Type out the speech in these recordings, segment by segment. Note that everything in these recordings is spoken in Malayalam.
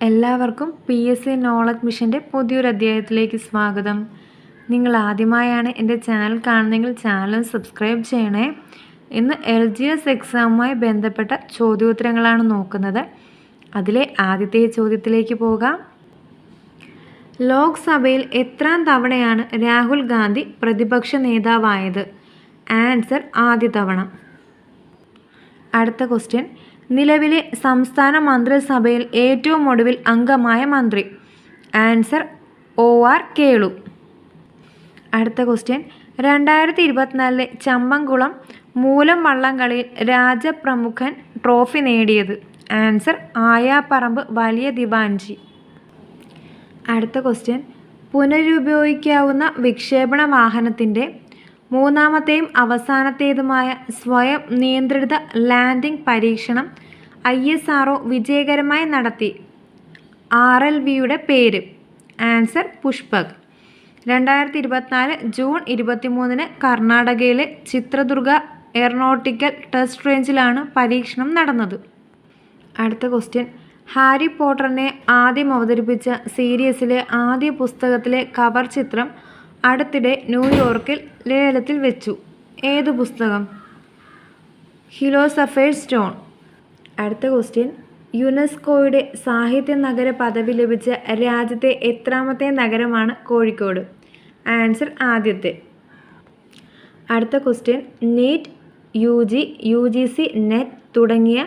എല്ലാവർക്കും പി എസ് സി നോളജ് മിഷന്റെ പുതിയൊരു അധ്യായത്തിലേക്ക് സ്വാഗതം. നിങ്ങൾ ആദ്യമായാണ് എന്റെ ചാനൽ കാണുന്നെങ്കിൽ ചാനൽ സബ്സ്ക്രൈബ് ചെയ്യണേ. ഇന്ന് എൽ ജി എസ് എക്സാമുമായി ബന്ധപ്പെട്ട ചോദ്യോത്തരങ്ങളാണ് നോക്കുന്നത്. അതിലെ ആദ്യത്തെ ചോദ്യത്തിലേക്ക് പോകാം. ലോക്സഭയിൽ എത്രാം തവണയാണ് രാഹുൽ ഗാന്ധി പ്രതിപക്ഷ നേതാവായത്? ആൻസർ ആദ്യ തവണ. അടുത്ത ക്വസ്റ്റ്യൻ നിലവിലെ സംസ്ഥാന മന്ത്രിസഭയിൽ ഏറ്റവും ഒടുവിൽ അംഗമായ മന്ത്രി. ആൻസർ ഒ ആർ കേളു. അടുത്ത ക്വസ്റ്റ്യൻ. രണ്ടായിരത്തി ഇരുപത്തിനാലിലെ ചമ്പംകുളം മൂലം വള്ളംകളിയിൽ രാജപ്രമുഖൻ ട്രോഫി നേടിയത്. ആൻസർ ആയാപ്പറമ്പ് വലിയ ദിവാൻജി. അടുത്ത ക്വസ്റ്റ്യൻ. പുനരുപയോഗിക്കാവുന്ന വിക്ഷേപണ വാഹനത്തിന്റെ മൂന്നാമത്തെയും അവസാനത്തേതുമായ സ്വയം നിയന്ത്രിത ലാൻഡിംഗ് പരീക്ഷണം ഐ എസ് ആർ വിജയകരമായി നടത്തി. ആർ എൽ വിയുടെ പേര്. ആൻസർ പുഷ്പക്. രണ്ടായിരത്തി ഇരുപത്തിനാല് ജൂൺ ഇരുപത്തിമൂന്നിന് കർണാടകയിലെ ചിത്രദുർഗ എയറോനോട്ടിക്കൽ ടെസ്റ്റ് റേഞ്ചിലാണ് പരീക്ഷണം നടന്നത്. അടുത്ത ക്വസ്റ്റ്യൻ. ഹാരി പോട്ടറിനെ ആദ്യം അവതരിപ്പിച്ച സീരീസിലെ ആദ്യ പുസ്തകത്തിലെ കവർ ചിത്രം അടുത്തിടെ ന്യൂയോർക്കിൽ ലേലത്തിൽ വെച്ചു. ഏത് പുസ്തകം? ഹിലോസഫേർ സ്റ്റോൺ അടുത്ത ക്വസ്റ്റ്യൻ യുനെസ്കോയുടെ സാഹിത്യ നഗര പദവി ലഭിച്ച രാജ്യത്തെ എത്രാമത്തെ നഗരമാണ് കോഴിക്കോട്? ആൻസർ ആദ്യത്തെ. അടുത്ത question NEET U G U G C NET തുടങ്ങിയ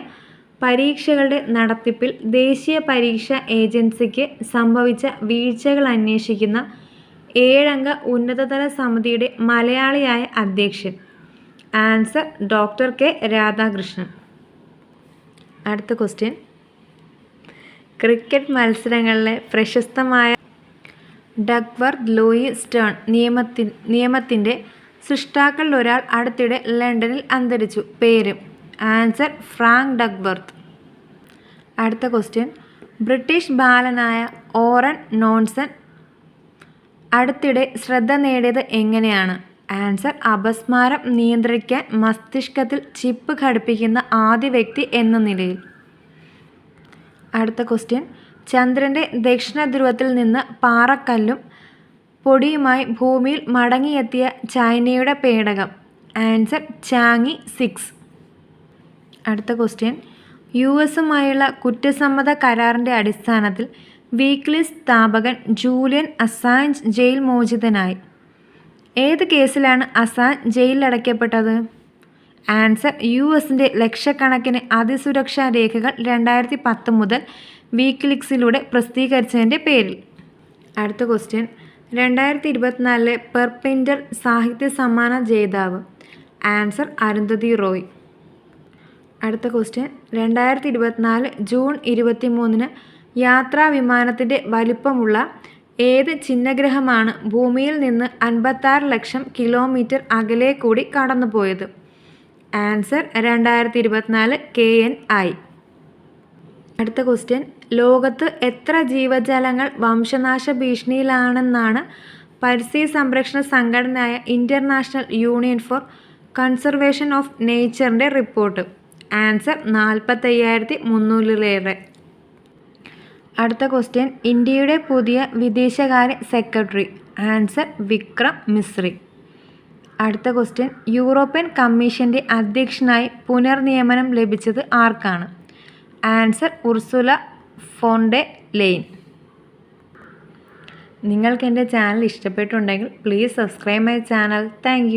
പരീക്ഷകളുടെ നടത്തിപ്പിൽ ദേശീയ പരീക്ഷ ഏജൻസിക്ക് സംഭവിച്ച വീഴ്ചകൾ അന്വേഷിക്കുന്ന ഏഴംഗ ഉന്നതതല സമിതിയുടെ മലയാളിയായ അധ്യക്ഷൻ. Answer doctor K Radhakrishnan. അടുത്ത ക്വസ്റ്റ്യൻ. ക്രിക്കറ്റ് മത്സരങ്ങളിലെ പ്രശസ്തമായ ഡഗ്വർത്ത് ലൂയി സ്റ്റേൺ നിയമത്തി നിയമത്തിന്റെ സൃഷ്ടാക്കളിൽ ഒരാൾ അടുത്തിടെ ലണ്ടനിൽ അന്തരിച്ചു. പേര് ആൻസർ ഫ്രാങ്ക് ഡഗ്വർത്ത്. അടുത്ത ക്വസ്റ്റ്യൻ. ബ്രിട്ടീഷ് ബാലനായ ഓറൻ നോൺസൺ അടുത്തിടെ ശ്രദ്ധ നേടിയത് എങ്ങനെയാണ്? ആൻസർ അപസ്മാരം നിയന്ത്രിക്കാൻ മസ്തിഷ്കത്തിൽ ചിപ്പ് ഘടിപ്പിക്കുന്ന ആദ്യ വ്യക്തി എന്ന നിലയിൽ. അടുത്ത ക്വസ്റ്റ്യൻ. ചന്ദ്രന്റെ ദക്ഷിണ ധ്രുവത്തിൽ നിന്ന് പാറക്കല്ലും പൊടിയുമായി ഭൂമിയിൽ മടങ്ങിയെത്തിയ ചൈനയുടെ പേടകം. Answer Chang'e six. അടുത്ത ക്വസ്റ്റ്യൻ. യു എസുമായുള്ള കുറ്റസമ്മത കരാറിന്റെ അടിസ്ഥാനത്തിൽ വീക്ക്ലി സ്ഥാപകൻ ജൂലിയൻ അസാഞ്ച് ജയിൽ മോചിതനായി. ഏത് കേസിലാണ് അസാഞ്ച് ജയിലിലടയ്ക്കപ്പെട്ടത്? ആൻസർ യു എസിന്റെ ലക്ഷക്കണക്കിന് അതിസുരക്ഷാ രേഖകൾ രണ്ടായിരത്തി പത്ത് മുതൽ വീക്ക്ലിക്സിലൂടെ പ്രസിദ്ധീകരിച്ചതിന്റെ പേരിൽ. അടുത്ത ക്വസ്റ്റ്യൻ രണ്ടായിരത്തി ഇരുപത്തിനാലിലെ പെർപിൻഡർ സാഹിത്യ സമ്മാന ജേതാവ്. ആൻസർ അരുന്ധതി റോയ്. അടുത്ത ക്വസ്റ്റ്യൻ രണ്ടായിരത്തി ഇരുപത്തിനാല് ജൂൺ ഇരുപത്തി മൂന്നിന് യാത്രാ വിമാനത്തിന്റെ വലിപ്പമുള്ള ഏത് ചിഹ്നഗ്രഹമാണ് ഭൂമിയിൽ നിന്ന് അൻപത്താറ് ലക്ഷം കിലോമീറ്റർ അകലെ കൂടി കടന്നുപോയത്? ആൻസർ രണ്ടായിരത്തി ഇരുപത്തിനാല് കെ എൻ ഐ. അടുത്ത ക്വസ്റ്റ്യൻ. ലോകത്ത് എത്ര ജീവജാലങ്ങൾ വംശനാശ ഭീഷണിയിലാണെന്നാണ് പരിസ്ഥിതി സംരക്ഷണ സംഘടനയായ International Union for Conservation of നേച്ചറിന്റെ report. Answer നാൽപ്പത്തയ്യായിരത്തി മുന്നൂറിലേറെ. അടുത്ത ക്വസ്റ്റ്യൻ ഇന്ത്യയുടെ പുതിയ വിദേശകാര്യ സെക്രട്ടറി ആൻസർ വിക്രം മിശ്രി. അടുത്ത ക്വസ്റ്റ്യൻ യൂറോപ്യൻ കമ്മീഷന്റെ അധ്യക്ഷനായി പുനർനിയമനം ലഭിച്ചത് ആർക്കാണ്? ആൻസർ ഉർസുല ഫോണ്ടെ ലെയിൻ നിങ്ങൾക്ക് എന്റെ channel ഇഷ്ടപ്പെട്ടുണ്ടെങ്കിൽ please subscribe my channel. Thank